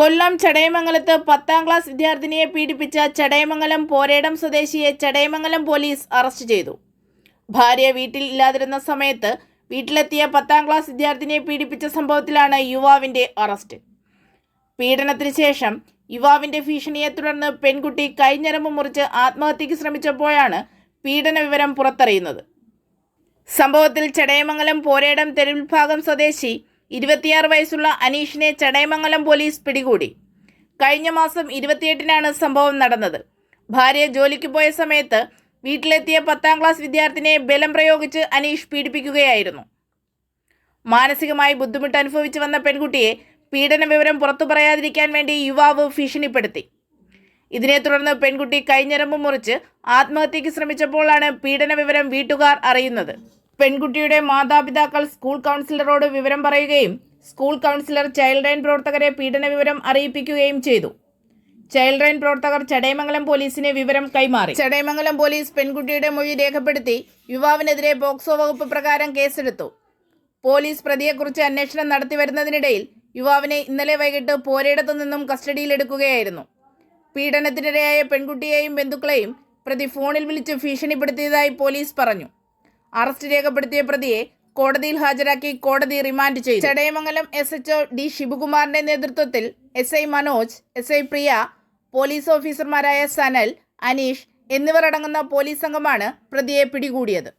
പന്തളം ചടയമംഗലത്ത് പത്താം ക്ലാസ് വിദ്യാർത്ഥിനിയെ പീഡിപ്പിച്ച ചടയമംഗലം പോരേടം സ്വദേശിയെ ചടയമംഗലം പോലീസ് അറസ്റ്റ് ചെയ്തു. ഭാര്യ വീട്ടിൽ ഇല്ലാതിരുന്ന സമയത്ത് വീട്ടിലെത്തിയ പത്താം ക്ലാസ് വിദ്യാർത്ഥിനിയെ പീഡിപ്പിച്ച സംഭവത്തിലാണ് യുവാവിന്റെ അറസ്റ്റ്. പീഡനത്തിന് ശേഷം യുവാവിന്റെ ഭീഷണിയെ തുടർന്ന് പെൺകുട്ടി കൈഞ്ഞരമ്പ് മുറിച്ച് ആത്മഹത്യയ്ക്ക് ശ്രമിച്ചപ്പോഴാണ് പീഡന വിവരം പുറത്തറിയുന്നത്. സംഭവത്തിൽ ചടയമംഗലം പോരേടം തെരുവിൽ ഭാഗം സ്വദേശി ഇരുപത്തിയാറ് വയസ്സുള്ള അനീഷിനെ ചടയമംഗലം പോലീസ് പിടികൂടി. കഴിഞ്ഞ മാസം ഇരുപത്തിയെട്ടിനാണ് സംഭവം നടന്നത്. ഭാര്യ ജോലിക്ക് പോയ സമയത്ത് വീട്ടിലെത്തിയ പത്താം ക്ലാസ് വിദ്യാർത്ഥിനിയെ ബലം പ്രയോഗിച്ച് അനീഷ് പീഡിപ്പിക്കുകയായിരുന്നു. മാനസികമായി ബുദ്ധിമുട്ട് അനുഭവിച്ചു വന്ന പെൺകുട്ടിയെ പീഡന വിവരം പുറത്തു പറയാതിരിക്കാൻ വേണ്ടി യുവാവ് ഭീഷണിപ്പെടുത്തി. ഇതിനെ തുടർന്ന് പെൺകുട്ടി കൈഞ്ഞരമ്പ് മുറിച്ച് ആത്മഹത്യയ്ക്ക് ശ്രമിച്ചപ്പോഴാണ് പീഡന വിവരം വീട്ടുകാർ അറിയുന്നത്. പെൺകുട്ടിയുടെ മാതാപിതാക്കൾ സ്കൂൾ കൗൺസിലറോട് വിവരം പറയുകയും സ്കൂൾ കൗൺസിലർ ചൈൽഡ് ലൈൻ പ്രവർത്തകരെ പീഡന വിവരം അറിയിപ്പിക്കുകയും ചെയ്തു. ചൈൽഡ് ലൈൻ പ്രവർത്തകർ ചടയമംഗലം പോലീസിന് വിവരം കൈമാറി. ചടയമംഗലം പോലീസ് പെൺകുട്ടിയുടെ മൊഴി രേഖപ്പെടുത്തി യുവാവിനെതിരെ പോക്സോ വകുപ്പ് പ്രകാരം കേസെടുത്തു. പോലീസ് പ്രതിയെക്കുറിച്ച് അന്വേഷണം നടത്തി വരുന്നതിനിടയിൽ യുവാവിനെ ഇന്നലെ വൈകിട്ട് പോരയിടത്തു നിന്നും കസ്റ്റഡിയിലെടുക്കുകയായിരുന്നു. പീഡനത്തിനിരയായ പെൺകുട്ടിയെയും ബന്ധുക്കളെയും പ്രതി ഫോണിൽ വിളിച്ച് ഭീഷണിപ്പെടുത്തിയതായി പോലീസ് പറഞ്ഞു. അറസ്റ്റ് രേഖപ്പെടുത്തിയ പ്രതിയെ കോടതിയിൽ ഹാജരാക്കി കോടതി റിമാൻഡ് ചെയ്തു. Chadayamangalam S H O D ശിവകുമാറിന്റെ നേതൃത്വത്തിൽ S I Manoj S I Priya police ഓഫീസർമാരായ സനൽ അനീഷ് എന്നിവർ അടങ്ങുന്ന പോലീസ് സംഘമാണ് പ്രതിയെ പിടികൂടിയത്.